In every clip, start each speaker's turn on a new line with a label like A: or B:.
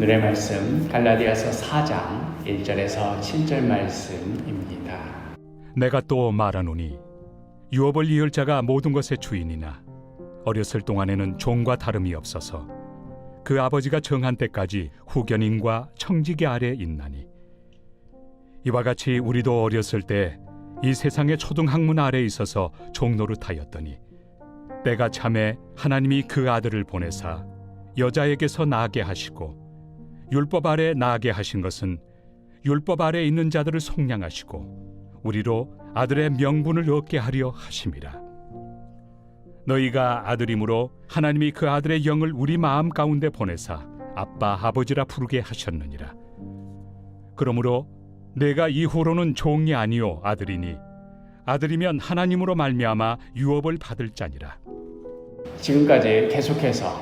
A: 오늘의 말씀 갈라디아서 4장 1절에서 7절 말씀입니다.
B: 내가 또 말하노니 유업을 이을 자가 모든 것의 주인이나 어렸을 동안에는 종과 다름이 없어서 그 아버지가 정한 때까지 후견인과 청지기 아래 있나니 이와 같이 우리도 어렸을 때 이 세상의 초등학문 아래 있어서 종노릇하였더니 때가 참에 하나님이 그 아들을 보내사 여자에게서 나게 하시고 율법 아래 나게 하신 것은 율법 아래 있는 자들을 속량하시고 우리로 아들의 명분을 얻게 하려 하심이라. 너희가 아들이므로 하나님이 그 아들의 영을 우리 마음 가운데 보내사 아빠 아버지라 부르게 하셨느니라. 그러므로 내가 이후로는 종이 아니요 아들이니 아들이면 하나님으로 말미암아 유업을 받을 자니라.
A: 지금까지 계속해서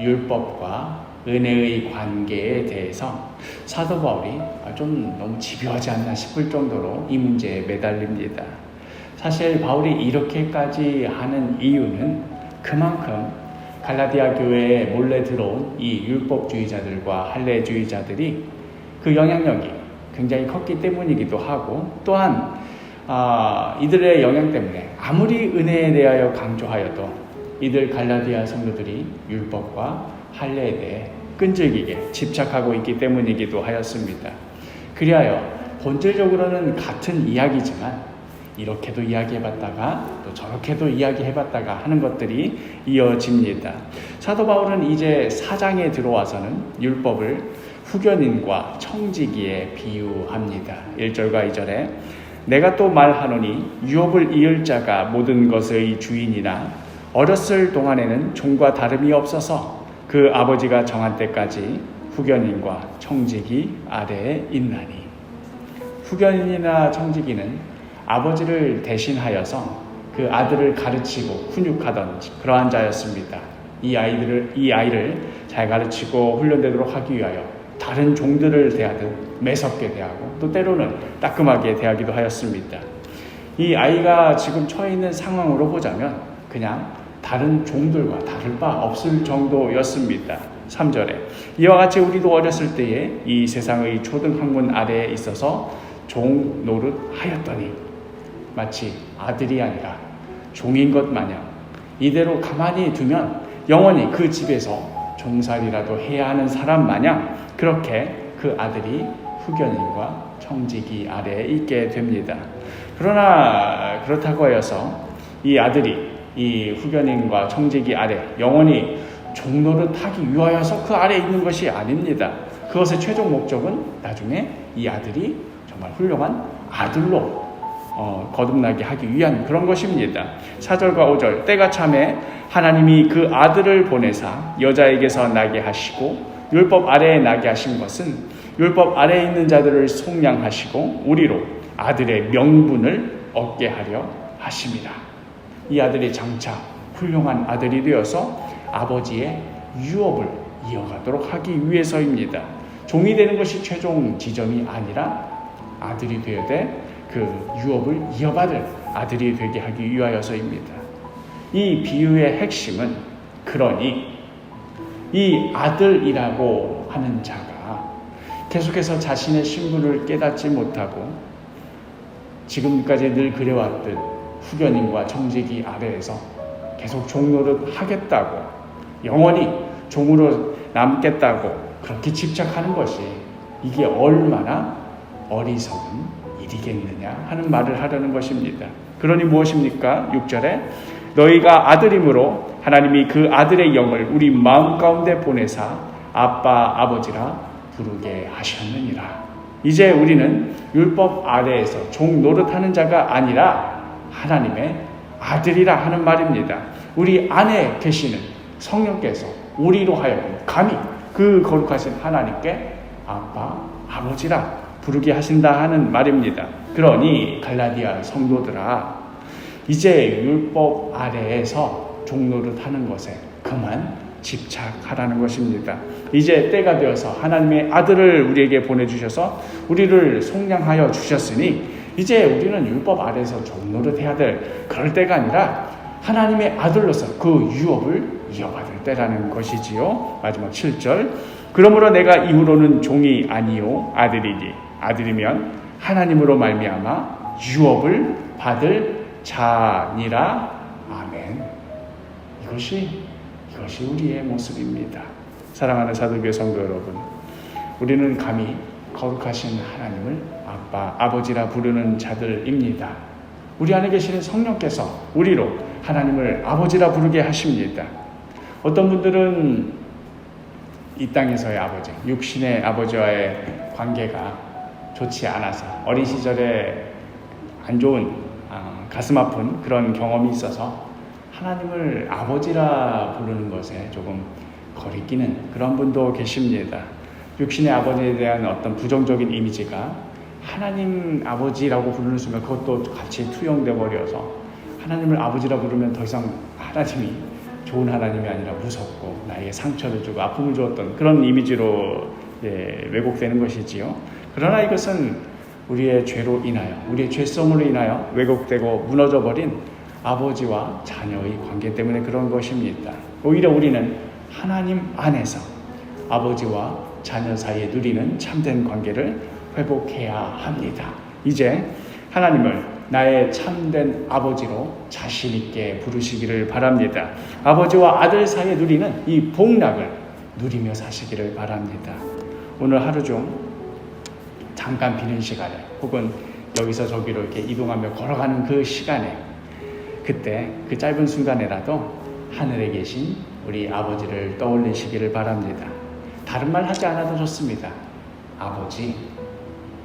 A: 율법과 은혜의 관계에 대해서 사도 바울이 좀 너무 집요하지 않나 싶을 정도로 이 문제에 매달립니다. 사실 바울이 이렇게까지 하는 이유는 그만큼 갈라디아 교회에 몰래 들어온 이 율법주의자들과 할례주의자들이 그 영향력이 굉장히 컸기 때문이기도 하고 또한 아, 이들의 영향 때문에 아무리 은혜에 대하여 강조하여도 이들 갈라디아 성도들이 율법과 할례에 대해 끈질기게 집착하고 있기 때문이기도 하였습니다. 그리하여 본질적으로는 같은 이야기지만 이렇게도 이야기해봤다가 또 저렇게도 이야기해봤다가 하는 것들이 이어집니다. 사도 바울은 이제 사장에 들어와서는 율법을 후견인과 청지기에 비유합니다. 1절과 2절에 내가 또 말하노니 유업을 이을 자가 모든 것의 주인이나 어렸을 동안에는 종과 다름이 없어서 그 아버지가 정한 때까지 후견인과 청지기 아래에 있나니 후견인이나 청지기는 아버지를 대신하여서 그 아들을 가르치고 훈육하던 그러한 자였습니다. 이 아이들을 이 아이를 잘 가르치고 훈련되도록 하기 위하여 다른 종들을 대하듯 매섭게 대하고 또 때로는 따끔하게 대하기도 하였습니다. 이 아이가 지금 처해 있는 상황으로 보자면 그냥 다른 종들과 다를 바 없을 정도였습니다. 3절에 이와 같이 우리도 어렸을 때에 이 세상의 초등학문 아래에 있어서 종 노릇 하였더니 마치 아들이 아니라 종인 것 마냥 이대로 가만히 두면 영원히 그 집에서 종살이라도 해야 하는 사람 마냥 그렇게 그 아들이 후견인과 청지기 아래에 있게 됩니다. 그러나 그렇다고 하여서 이 아들이 이 후견인과 청지기 아래 영원히 종로를 타기 위하여서 그 아래에 있는 것이 아닙니다. 그것의 최종 목적은 나중에 이 아들이 정말 훌륭한 아들로 어, 거듭나게 하기 위한 그런 것입니다. 4절과 5절 때가 참에 하나님이 그 아들을 보내사 여자에게서 나게 하시고 율법 아래에 나게 하신 것은 율법 아래에 있는 자들을 속량하시고 우리로 아들의 명분을 얻게 하려 하십니다. 이 아들이 장차 훌륭한 아들이 되어서 아버지의 유업을 이어가도록 하기 위해서입니다. 종이 되는 것이 최종 지점이 아니라 아들이 되어야 그 유업을 이어받을 아들이 되게 하기 위하여서입니다. 이 비유의 핵심은 그러니 이 아들이라고 하는 자가 계속해서 자신의 신분을 깨닫지 못하고 지금까지 늘 그래왔듯 후견인과 정직이 아래에서 계속 종로를 하겠다고 영원히 종으로 남겠다고 그렇게 집착하는 것이 이게 얼마나 어리석은 일이겠느냐 하는 말을 하려는 것입니다. 그러니 무엇입니까? 6절에 너희가 아들이므로 하나님이 그 아들의 영을 우리 마음 가운데 보내사 아빠 아버지라 부르게 하셨느니라. 이제 우리는 율법 아래에서 종 노릇하는 자가 아니라 하나님의 아들이라 하는 말입니다. 우리 안에 계시는 성령께서 우리로 하여금 감히 그 거룩하신 하나님께 아빠 아버지라 부르게 하신다 하는 말입니다. 그러니 갈라디아 성도들아 이제 율법 아래에서 종로를 하는 것에 그만 집착하라는 것입니다. 이제 때가 되어서 하나님의 아들을 우리에게 보내주셔서 우리를 속량하여 주셨으니 이제 우리는 율법 아래에서 종로를 해야 될 그럴 때가 아니라 하나님의 아들로서 그 유업을 이어받을 때라는 것이지요. 마지막 7절 그러므로 내가 이후로는 종이 아니요 아들이니 아들이면 하나님으로 말미암아 유업을 받을 자니라 아멘. 이것이 이것이 우리의 모습입니다. 사랑하는 사도교회 성도 여러분, 우리는 감히 거룩하신 하나님을 아빠, 아버지라 부르는 자들입니다. 우리 안에 계시는 성령께서 우리로 하나님을 아버지라 부르게 하십니다. 어떤 분들은 이 땅에서의 아버지, 육신의 아버지와의 관계가 좋지 않아서 어린 시절에 안 좋은 아, 가슴 아픈 그런 경험이 있어서 하나님을 아버지라 부르는 것에 조금 거리끼는 그런 분도 계십니다. 육신의 아버지에 대한 어떤 부정적인 이미지가 하나님 아버지라고 부르는 순간 그것도 같이 투영돼 버려서 하나님을 아버지라 부르면 더 이상 하나님이 좋은 하나님이 아니라 무섭고 나에게 상처를 주고 아픔을 주었던 그런 이미지로 예, 왜곡되는 것이지요. 그러나 이것은 우리의 죄로 인하여 우리의 죄성으로 인하여 왜곡되고 무너져 버린 아버지와 자녀의 관계 때문에 그런 것입니다. 오히려 우리는 하나님 안에서 아버지와 자녀 사이에 누리는 참된 관계를 회복해야 합니다. 이제 하나님을 나의 참된 아버지로 자신 있게 부르시기를 바랍니다. 아버지와 아들 사이에 누리는 이 복락을 누리며 사시기를 바랍니다. 오늘 하루 중 잠깐 비는 시간에 혹은 여기서 저기로 이렇게 이동하며 걸어가는 그 시간에 그때 그 짧은 순간에라도 하늘에 계신 우리 아버지를 떠올리시기를 바랍니다. 다른 말 하지 않아도 좋습니다. 아버지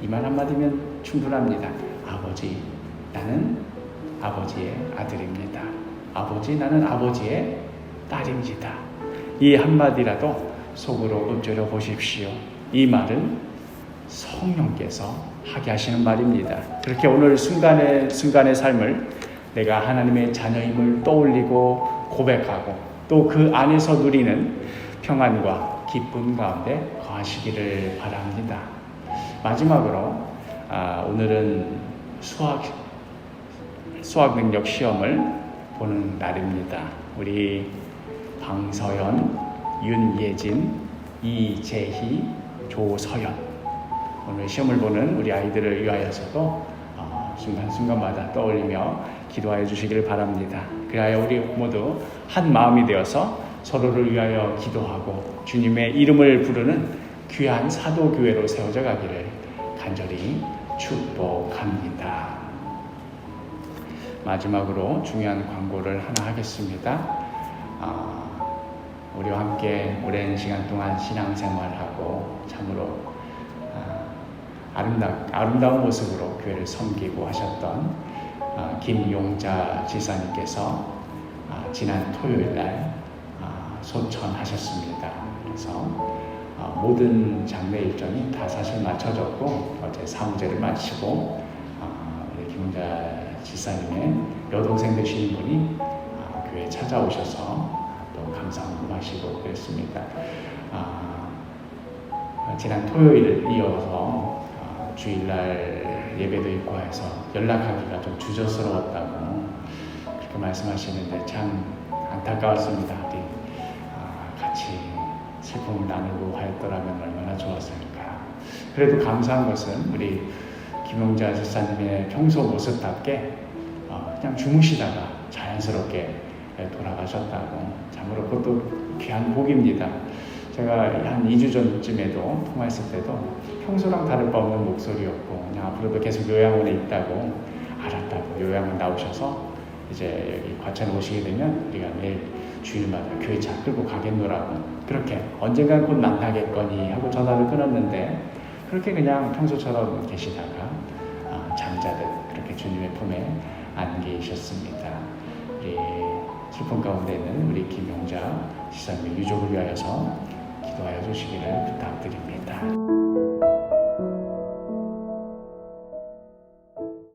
A: 이 말 한마디면 충분합니다. 아버지 나는 아버지의 아들입니다. 아버지 나는 아버지의 딸입니다. 이 한마디라도 속으로 읊조려 보십시오. 이 말은 성령께서 하게 하시는 말입니다. 그렇게 오늘 순간의 순간의 삶을 내가 하나님의 자녀임을 떠올리고 고백하고 또 그 안에서 누리는 평안과 기쁨 가운데 거하시기를 바랍니다. 마지막으로 아, 오늘은 수학 수학 능력 시험을 보는 날입니다. 우리 방서연, 윤예진, 이재희, 조서연 오늘 시험을 보는 우리 아이들을 위하여서도 어, 순간순간마다 떠올리며 기도하여 주시기를 바랍니다. 그리하여 우리 모두 한 마음이 되어서 서로를 위하여 기도하고 주님의 이름을 부르는 귀한 사도교회로 세워져 가기를 간절히 축복합니다. 마지막으로 중요한 광고를 하나 하겠습니다. 아, 우리와 함께 오랜 시간 동안 신앙생활하고 참으로 아, 아름다, 아름다운 모습으로 교회를 섬기고 하셨던 아, 김용자 지사님께서 아, 지난 토요일 날 아, 소천하셨습니다. 그래서 아, 모든 장례 일정이 다 사실 맞춰졌고 어제 사무제를 마치고 아, 우리 김용자 지사님의 여동생 되시는 분이 아, 교회에 찾아오셔서 또 감사하시고 그랬습니다. 아, 지난 토요일 이어서 아, 주일날 예배도 있고 해서 연락하기가 좀 주저스러웠다고 그렇게 말씀하시는데 참 안타까웠습니다. 슬픔을 나누고 하였더라면 얼마나 좋았을까. 그래도 감사한 것은 우리 김용자 집사님의 평소 모습답게 어, 그냥 주무시다가 자연스럽게 돌아가셨다고 참으로 그것도 귀한 복입니다. 제가 한 2주 전쯤에도 통화했을 때도 평소랑 다를 바 없는 목소리였고 그냥 앞으로도 계속 요양원에 있다고 알았다고 요양원 나오셔서 이제 여기 과천에 오시게 되면 우리가 매일 주일마다 교회 차 끌고 가겠노라고 그렇게 언젠간 곧 만나겠거니 하고 전화를 끊었는데 그렇게 그냥 평소처럼 계시다가 아, 잠자듯 그렇게 주님의 품에 안기셨습니다. 우리 슬픔 가운데 있는 우리 김용자 지사님의 유족을 위하여서 기도하여 주시기를 부탁드립니다.